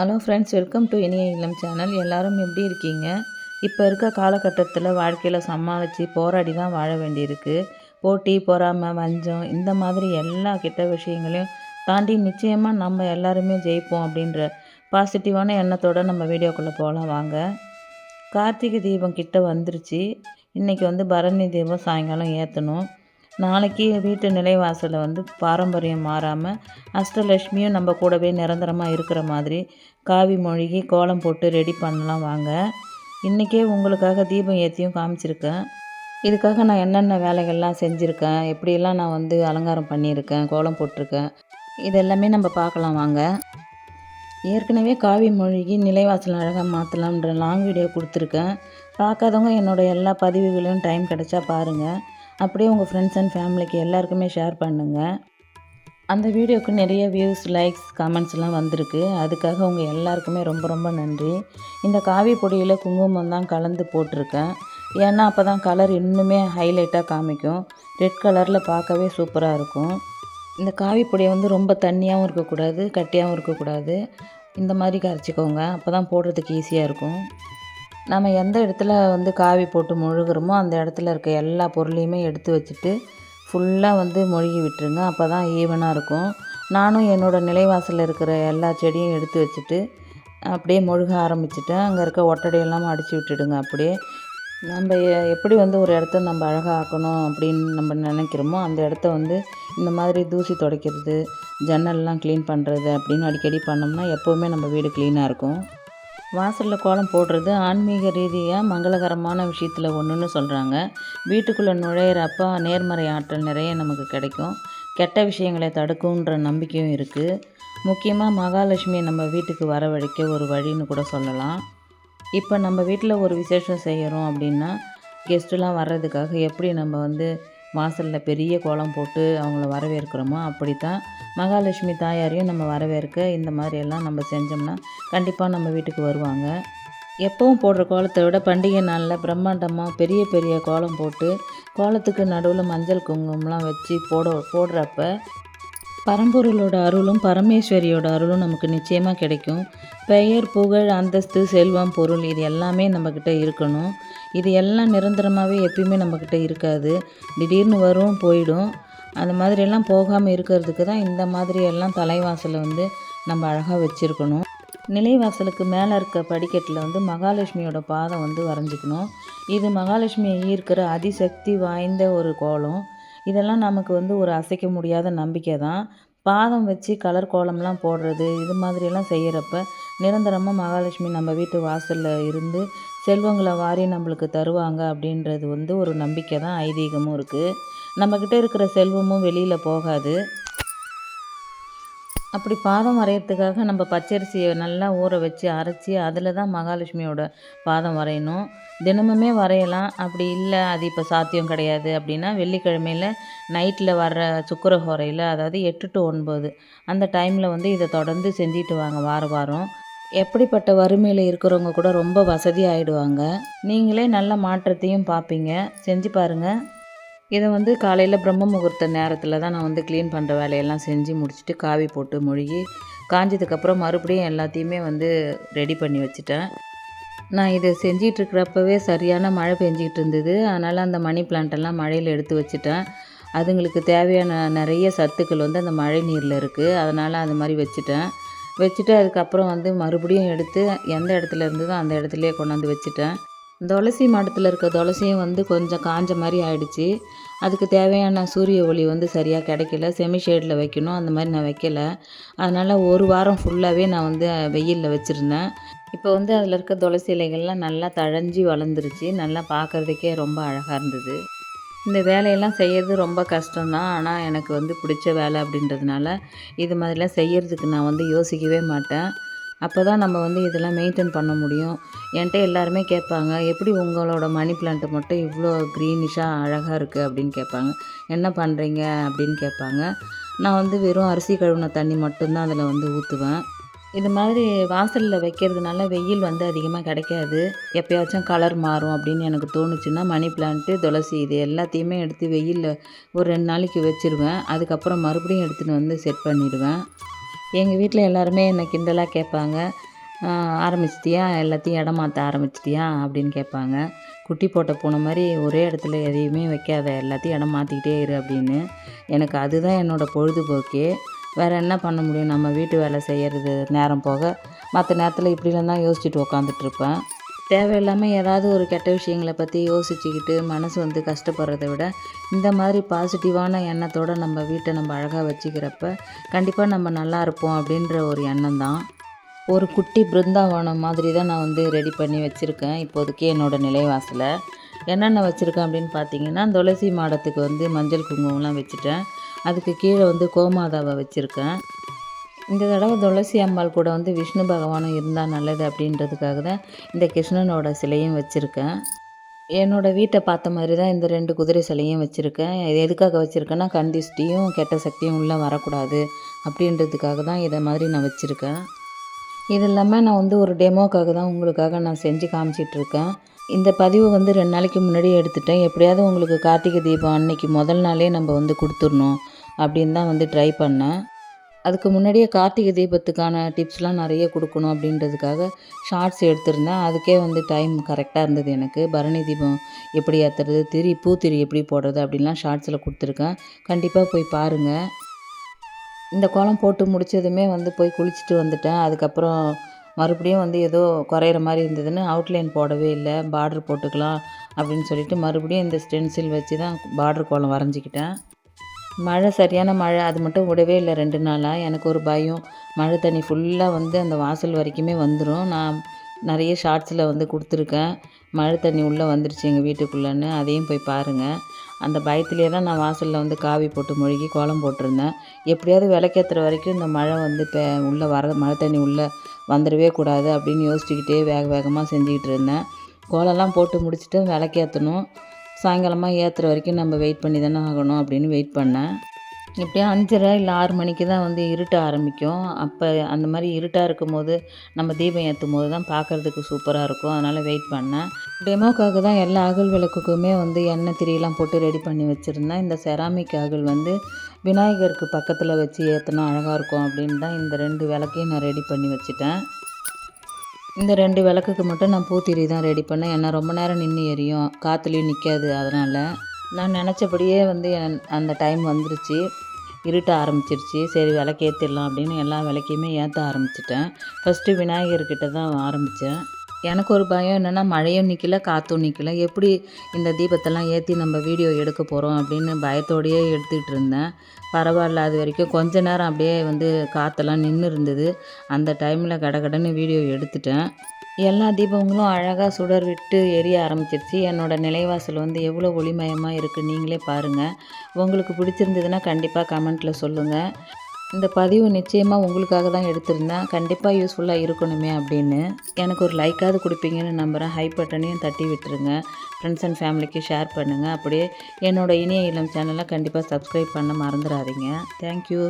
Hello friends welcome to இனிய இல்லம் channel எல்லோரும் எப்படி இருக்கீங்க? இப்போ இருக்க காலகட்டத்தில் வாழ்க்கையில் சமாளித்து போராடி தான் வாழ வேண்டியிருக்கு. போட்டி பொறாமை வஞ்சம் இந்த மாதிரி எல்லா கெட்ட விஷயங்களையும் தாண்டி நிச்சயமாக நம்ம எல்லாருமே ஜெயிப்போம் அப்படின்ற பாசிட்டிவான எண்ணத்தோடு நம்ம வீடியோக்குள்ளே போகலாம் வாங்க. கார்த்திகை தீபம் கிட்ட வந்துருச்சு. இன்றைக்கி வந்து பரணி தீபம் சாயங்காலம் ஏற்றணும் நாளைக்கு வீட்டு நிலைவாசலில் வந்து பாரம்பரியம் மாறாமல் அஷ்டலட்சுமியும் நம்ம கூடவே நிரந்தரமாக இருக்கிற மாதிரி காவி மொழிகி கோலம் போட்டு ரெடி பண்ணலாம் வாங்க. இன்றைக்கே உங்களுக்காக தீபம் ஏற்றியும் காமிச்சிருக்கேன். இதுக்காக நான் என்னென்ன வேலைகள்லாம் செஞ்சுருக்கேன்? எப்படியெல்லாம் நான் வந்து அலங்காரம் பண்ணியிருக்கேன்? கோலம் போட்டிருக்கேன்? இதெல்லாமே நம்ம பார்க்கலாம் வாங்க. ஏற்கனவே காவி மொழிகி நிலைவாசல் அழகாக மாற்றலாம்ன்ற லாங் வீடியோ கொடுத்துருக்கேன். பார்க்காதவங்க என்னோடய எல்லா பதிவுகளையும் டைம் கிடச்சா பாருங்கள் அப்படியே உங்கள் ஃப்ரெண்ட்ஸ் அண்ட் ஃபேமிலிக்கு எல்லாருக்குமே ஷேர் பண்ணுங்கள் அந்த வீடியோவுக்கு நிறைய வியூஸ் லைக்ஸ் கமெண்ட்ஸ்லாம் வந்திருக்கு. அதுக்காக உங்கள் எல்லாருக்குமே ரொம்ப ரொம்ப நன்றி. இந்த காவி பொடியில் குங்குமம் தான் கலந்து போட்டிருக்கேன். ஏன்னா அப்போ தான் கலர் இன்னுமே ஹைலைட்டாக காமிக்கும். ரெட் கலரில் பார்க்கவே சூப்பராக இருக்கும். இந்த காவி பொடியை வந்து ரொம்ப தண்ணியாகவும் இருக்கக்கூடாது கட்டியாகவும் இருக்கக்கூடாது. இந்த மாதிரி கரைச்சிக்கோங்க. அப்போ தான் போடுறதுக்கு ஈஸியாக இருக்கும். நம்ம எந்த இடத்துல வந்து காவி போட்டு முழுகிறோமோ அந்த இடத்துல இருக்க எல்லா பொருளையுமே எடுத்து வச்சுட்டு ஃபுல்லாக வந்து மொழுகி விட்டுருங்க. அப்போ தான் ஈவனாக இருக்கும். நானும் என்னோடய நிலைவாசலில் இருக்கிற எல்லா செடியும் எடுத்து வச்சுட்டு அப்படியே மொழுக ஆரம்பிச்சிட்டேன். அங்கே இருக்க ஒட்டடையெல்லாம் அடித்து விட்டுடுங்க அப்படியே. நம்ம எப்படி வந்து ஒரு இடத்த நம்ம அழகாக ஆக்கணும் அப்படின்னு நம்ம நினைக்கிறோமோ அந்த இடத்த வந்து இந்த மாதிரி தூசி துடைக்கிறது ஜன்னல்லாம் க்ளீன் பண்ணுறது அப்படின்னு அடிக்கடி பண்ணோம்னா எப்போவுமே நம்ம வீடு க்ளீனாக இருக்கும். வாசலில் கோலம் போடுறது ஆன்மீக ரீதியாக மங்களகரமான விஷயத்தில் ஒன்றுன்னு சொல்கிறாங்க வீட்டுக்குள்ளே நுழையிறப்ப நேர்மறை ஆற்றல் நிறைய நமக்கு கிடைக்கும். கெட்ட விஷயங்களை தடுக்குன்ற நம்பிக்கையும் இருக்குது முக்கியமாக மகாலட்சுமியை நம்ம வீட்டுக்கு வரவழைக்க ஒரு வழின்னு கூட சொல்லலாம். இப்போ நம்ம வீட்டில் ஒரு விசேஷம் செய்கிறோம் அப்படின்னா கெஸ்ட்டுலாம் வர்றதுக்காக எப்படி நம்ம வந்து வாசலில் பெரிய கோலம் போட்டு அவங்கள வரவேற்கிறோமோ அப்படி தான் மகாலட்சுமி தாயாரையும் நம்ம வரவேற்க இந்த மாதிரியெல்லாம் நம்ம செஞ்சோம்னா கண்டிப்பாக நம்ம வீட்டுக்கு வருவாங்க. எப்பவும் போடுற கோலத்தை விட பண்டிகை நாளில் பிரம்மாண்டமாக பெரிய பெரிய கோலம் போட்டு கோலத்துக்கு நடுவில் மஞ்சள் குங்குமம்லாம் வச்சு போட போடுறப்ப பரம்பொருளோட அருளும் பரமேஸ்வரியோட அருளும் நமக்கு நிச்சயமாக கிடைக்கும். பெயர் புகழ் அந்தஸ்து செல்வம் பொருள் இது எல்லாமே நம்மக்கிட்ட இருக்கணும். இது எல்லாம் நிரந்தரமாகவே எப்பயுமே நம்மக்கிட்ட இருக்காது. திடீர்னு வரும் போயிடும். அந்த மாதிரியெல்லாம் போகாமல் இருக்கிறதுக்கு தான் இந்த மாதிரியெல்லாம் தலைவாசலை வந்து நம்ம அழகாக வச்சுருக்கணும். நிலைவாசலுக்கு மேலே இருக்க படிக்கட்டில் வந்து மகாலட்சுமியோட பாதம் வந்து வரைஞ்சிக்கணும். இது மகாலட்சுமியை ஈர்க்கிற அதிசக்தி வாய்ந்த ஒரு கோலம். இதெல்லாம் நமக்கு வந்து ஒரு அசைக்க முடியாத நம்பிக்கை தான். பாதம் வச்சு கலர் கோலம்லாம் போடுறது இது மாதிரியெல்லாம் செய்கிறப்ப நிரந்தரமாக மகாலட்சுமி நம்ம வீட்டு வாசலில் இருந்து செல்வங்களை வாரி நம்மளுக்கு தருவாங்க அப்படின்றது வந்து ஒரு நம்பிக்கை தான் ஐதீகமும் இருக்குது நம்மக்கிட்ட இருக்கிற செல்வமும் வெளியில் போகாது. அப்படி பாதம் வரைகிறதுக்காக நம்ம பச்சரிசியை நல்லா ஊற வச்சு அரைச்சி அதில் தான் மகாலட்சுமியோட பாதம் வரையணும். தினமுமே வரையலாம். அப்படி இல்லை அது இப்போ சாத்தியம் கிடையாது அப்படின்னா வெள்ளிக்கிழமையில் நைட்டில் வர்ற சுக்கரஹோரையில் அதாவது எட்டு டு ஒன்பது அந்த டைமில் வந்து இதை தொடர்ந்து செஞ்சுட்டு வாங்க வார வாரம். எப்படிப்பட்ட வறுமையில் இருக்கிறவங்க கூட ரொம்ப வசதி ஆகிடுவாங்க நீங்களே நல்ல மாற்றத்தையும் பார்ப்பீங்க. செஞ்சு பாருங்கள் இதை வந்து காலையில் பிரம்ம முகூர்த்த நேரத்தில் தான் நான் வந்து க்ளீன் பண்ணுற வேலையெல்லாம் செஞ்சு முடிச்சுட்டு காவி போட்டு மொழிகி காஞ்சதுக்கப்புறம் மறுபடியும் எல்லாத்தையுமே வந்து ரெடி பண்ணி வச்சுட்டேன். நான் இதை செஞ்சிகிட்ருக்கிறப்பவே சரியான மழை பெஞ்சிக்கிட்டு இருந்தது. அதனால் அந்த மணி பிளான்ட்டெல்லாம் மழையில் எடுத்து வச்சுட்டேன். அதுங்களுக்கு தேவையான நிறைய சத்துக்கள் வந்து அந்த மழை நீரில் இருக்குது அதனால் அது மாதிரி வச்சுட்டேன். வச்சுட்டு அதுக்கப்புறம் வந்து மறுபடியும் எடுத்து எந்த இடத்துல இருந்ததோ அந்த இடத்துலையே கொண்டாந்து வச்சுட்டேன். துளசி மாடத்தில் இருக்க துளசியும் வந்து கொஞ்சம் காஞ்ச மாதிரி ஆயிடுச்சு. அதுக்கு தேவையான சூரிய ஒளி வந்து சரியாக கிடைக்கல. செமி ஷேடில் வைக்கணும். அந்த மாதிரி நான் வைக்கல. அதனால் ஒரு வாரம் ஃபுல்லாகவே நான் வந்து வெயிலில் வச்சுருந்தேன். இப்போ வந்து அதில் இருக்க துளசி இலைகள்லாம் நல்லா தழஞ்சி வளர்ந்துருச்சு. நல்லா பார்க்குறதுக்கே ரொம்ப அழகாக இருந்தது. இந்த வேலையெல்லாம் செய்கிறது ரொம்ப கஷ்டம்தான். ஆனால் எனக்கு வந்து பிடிச்ச வேலை அப்படின்றதுனால இது மாதிரிலாம் செய்கிறதுக்கு நான் வந்து யோசிக்கவே மாட்டேன். அப்போ தான் நம்ம வந்து இதெல்லாம் மெயின்டைன் பண்ண முடியும். என்கிட்ட எல்லாருமே கேட்பாங்க எப்படி உங்களோட மணி பிளான்ட்டு மட்டும் இவ்வளோ க்ரீனிஷாக அழகாக இருக்குது அப்படின்னு கேட்பாங்க. என்ன பண்ணுறீங்க அப்படின்னு கேட்பாங்க. நான் வந்து வெறும் அரிசி கழுவின தண்ணி மட்டும்தான் அதில் வந்து ஊற்றுவேன் இது மாதிரி வாசலில் வைக்கிறதுனால வெயில் வந்து அதிகமாக கிடைக்காது. எப்போயாச்சும் கலர் மாறும் அப்படின்னு எனக்கு தோணுச்சுன்னா மணி பிளான்ட்டு துளசி இது எல்லாத்தையுமே எடுத்து வெயிலில் ஒரு ரெண்டு நாளைக்கு வச்சுருவேன். அதுக்கப்புறம் மறுபடியும் எடுத்துகிட்டு வந்து செட் பண்ணிவிடுவேன் எங்கள் வீட்டில் எல்லாருமே என்னை கிண்டலாக கேட்பாங்க ஆரம்பிச்சிட்டியா? எல்லாத்தையும் இடம் மாற்ற ஆரம்பிச்சிட்டியா? அப்படின்னு கேட்பாங்க குட்டி போட்ட பூனை மாதிரி ஒரே இடத்துல எதையுமே வைக்காத எல்லாத்தையும் இடம் மாற்றிக்கிட்டே இரு அப்படின்னு. எனக்கு அதுதான் என்னோடய பொழுதுபோக்கே. வேறு என்ன பண்ண முடியும்? நம்ம வீட்டு வேலை செய்கிறது நேரம் போக மற்ற நேரத்தில் இப்படிலாம் தான் யோசிச்சுட்டு உக்காந்துட்ருப்பேன் தேவையில்லாமல் ஏதாவது ஒரு கெட்ட விஷயங்களை பற்றி யோசிச்சுக்கிட்டு மனசு வந்து கஷ்டப்படுறத விட இந்த மாதிரி பாசிட்டிவான எண்ணத்தோடு நம்ம வீட்டை நம்ம அழகாக வச்சுக்கிறப்ப கண்டிப்பாக நம்ம நல்லா இருப்போம் அப்படின்ற ஒரு எண்ணம் தான். ஒரு குட்டி பிருந்தாவனம் மாதிரி தான் நான் வந்து ரெடி பண்ணி வச்சுருக்கேன். இப்போதைக்கு என்னோடய நிலைவாசலை. என்னென்ன வச்சுருக்கேன் அப்படின்னு பார்த்தீங்கன்னா துளசி மாடத்துக்கு வந்து மஞ்சள் குங்குமம்லாம் வச்சுட்டேன். அதுக்கு கீழே வந்து கோமாதாவை வச்சுருக்கேன். இந்த தடவை துளசி அம்பாள் கூட வந்து விஷ்ணு பகவானும் இருந்தால் நல்லது அப்படின்றதுக்காக தான் இந்த கிருஷ்ணனோட சிலையும் வச்சுருக்கேன். என்னோடய வீட்டை பார்த்த மாதிரி தான் இந்த ரெண்டு குதிரை சிலையும் வச்சுருக்கேன். இது எதுக்காக வச்சுருக்கேன்னா கண்டிஷ்டியும் கெட்ட சக்தியும் உள்ளே வரக்கூடாது அப்படின்றதுக்காக தான் இதை மாதிரி நான் வச்சுருக்கேன். இது இல்லாமல் நான் வந்து ஒரு டெமோக்காக தான் உங்களுக்காக நான் செஞ்சு காமிச்சிட்ருக்கேன் இந்த பதிவு வந்து ரெண்டு நாளைக்கு முன்னாடியே எடுத்துட்டேன். எப்படியாவது உங்களுக்கு கார்த்திகை தீபம் அன்னைக்கு முதல் நாளே நம்ம வந்து கொடுத்துடணும் அப்படின்னு தான் வந்து ட்ரை பண்ணேன். அதுக்கு முன்னாடியே கார்த்திகை தீபத்துக்கான டிப்ஸ்லாம் நிறைய கொடுக்கணும் அப்படின்றதுக்காக ஷார்ட்ஸ் எடுத்திருந்தேன். அதுக்கே வந்து டைம் கரெக்டாக இருந்தது எனக்கு. பரணி தீபம் எப்படி ஏற்றுறது திரி பூத்திரி எப்படி போடுறது அப்படின்லாம் ஷார்ட்ஸில் கொடுத்துருக்கேன். கண்டிப்பாக போய் பாருங்கள் இந்த கோலம் போட்டு முடித்ததுமே வந்து போய் குளிச்சுட்டு வந்துட்டேன். அதுக்கப்புறம் மறுபடியும் வந்து ஏதோ குறையிற மாதிரி இருந்ததுன்னு அவுட்லைன் போடவே இல்லை. பார்டர் போட்டுக்கலாம் அப்படின்னு சொல்லிட்டு மறுபடியும் இந்த ஸ்டென்சில் வச்சு தான் பார்ட்ரு கோலம் வரைஞ்சிக்கிட்டேன். மழை சரியான மழை அது மட்டும் விடவே இல்லை ரெண்டு நாளாக எனக்கு ஒரு பயம். மழை தண்ணி ஃபுல்லாக வந்து அந்த வாசல் வரைக்குமே வந்துடும் நான் நிறைய ஷார்ட்ஸில் வந்து கொடுத்துருக்கேன். மழை தண்ணி உள்ளே வந்துருச்சு எங்கள் வீட்டுக்குள்ளேன்னு. அதையும் போய் பாருங்கள் அந்த பயத்திலே தான் நான் வாசலில் வந்து காவி போட்டு மொழுகி கோலம் போட்டிருந்தேன். எப்படியாவது விளக்கேற்றுற வரைக்கும் இந்த மழை வந்து இப்போ உள்ளே வர மழை தண்ணி உள்ளே வந்துடவே கூடாது அப்படின்னு யோசிச்சுக்கிட்டே வேக வேகமாக செஞ்சுக்கிட்டு இருந்தேன். கோலம்லாம் போட்டு முடிச்சுட்டு விளக்கேற்றணும் சாயங்காலமாக ஏற்றுற வரைக்கும் நம்ம வெயிட் பண்ணி தானே ஆகணும் அப்படின்னு வெயிட் பண்ணேன். எப்படியும் அஞ்சரை இல்லை ஆறு மணிக்கு தான் வந்து இருட்ட ஆரம்பிக்கும். அப்போ அந்த மாதிரி இருட்டாக இருக்கும் போது நம்ம தீபம் ஏற்றும் போது தான் பார்க்குறதுக்கு சூப்பராக இருக்கும். அதனால் வெயிட் பண்ணேன். டெமோக்காக தான் எல்லா அகல் விளக்குக்குமே வந்து எண்ணெய் திரியெல்லாம் போட்டு ரெடி பண்ணி வச்சுருந்தேன். இந்த செராமிக் அகல் வந்து விநாயகருக்கு பக்கத்தில் வச்சு ஏற்றினா அழகாக இருக்கும் அப்படின்னு தான் இந்த ரெண்டு விளக்கையும் நான் ரெடி பண்ணி வச்சுட்டேன். இந்த ரெண்டு விளக்குக்கு மட்டும் நான் பூத்திரி தான் ரெடி பண்ணேன். ஏன்னா ரொம்ப நேரம் நின்று எரியும். காற்றுலையும் நிற்காது அதனால். நான் நினச்சபடியே வந்து என் அந்த டைம் வந்துருச்சு. இருட்ட ஆரம்பிச்சிருச்சு. சரி விளக்கு ஏற்றிடலாம் அப்படின்னு எல்லா விளக்கையுமே ஏற்ற ஆரம்பிச்சிட்டேன். ஃபஸ்ட்டு விநாயகர்கிட்ட தான் ஆரம்பித்தேன் எனக்கு ஒரு பயம் என்னென்னா மழையும் நிற்கல காற்றும் நிற்கல எப்படி இந்த தீபத்தெல்லாம் ஏற்றி நம்ம வீடியோ எடுக்க போகிறோம் அப்படின்னு பயத்தோடையே எடுத்துக்கிட்டு இருந்தேன். பரவாயில்ல அது வரைக்கும் கொஞ்ச நேரம் அப்படியே வந்து காற்றெல்லாம் நின்று இருந்தது. அந்த டைமில் கடகடன்னு வீடியோ எடுத்துட்டேன். எல்லா தீபங்களும் அழகாக சுடர் விட்டு எரிய ஆரம்பிச்சிருச்சு. என்னோடய நிலைவாசல் வந்து எவ்வளோ ஒளிமயமாக இருக்குது நீங்களே பாருங்கள் உங்களுக்கு பிடிச்சிருந்ததுன்னா கண்டிப்பாக கமெண்ட்டில் சொல்லுங்கள் இந்த பதிவு நிச்சயமாக உங்களுக்காக தான் எடுத்திருந்தேன். கண்டிப்பாக யூஸ்ஃபுல்லாக இருக்கணுமே அப்படின்னு. எனக்கு ஒரு லைக்காவது கொடுப்பீங்கன்னு நம்புகிறேன் ஹை பட்டனையும் தட்டி விட்டுருங்க. ஃப்ரெண்ட்ஸ் அண்ட் ஃபேமிலிக்கு ஷேர் பண்ணுங்கள் அப்படியே என்னோடய இணைய இளம் சேனலை கண்டிப்பாக சப்ஸ்கிரைப் பண்ண மறந்துடாதீங்க. தேங்க்யூ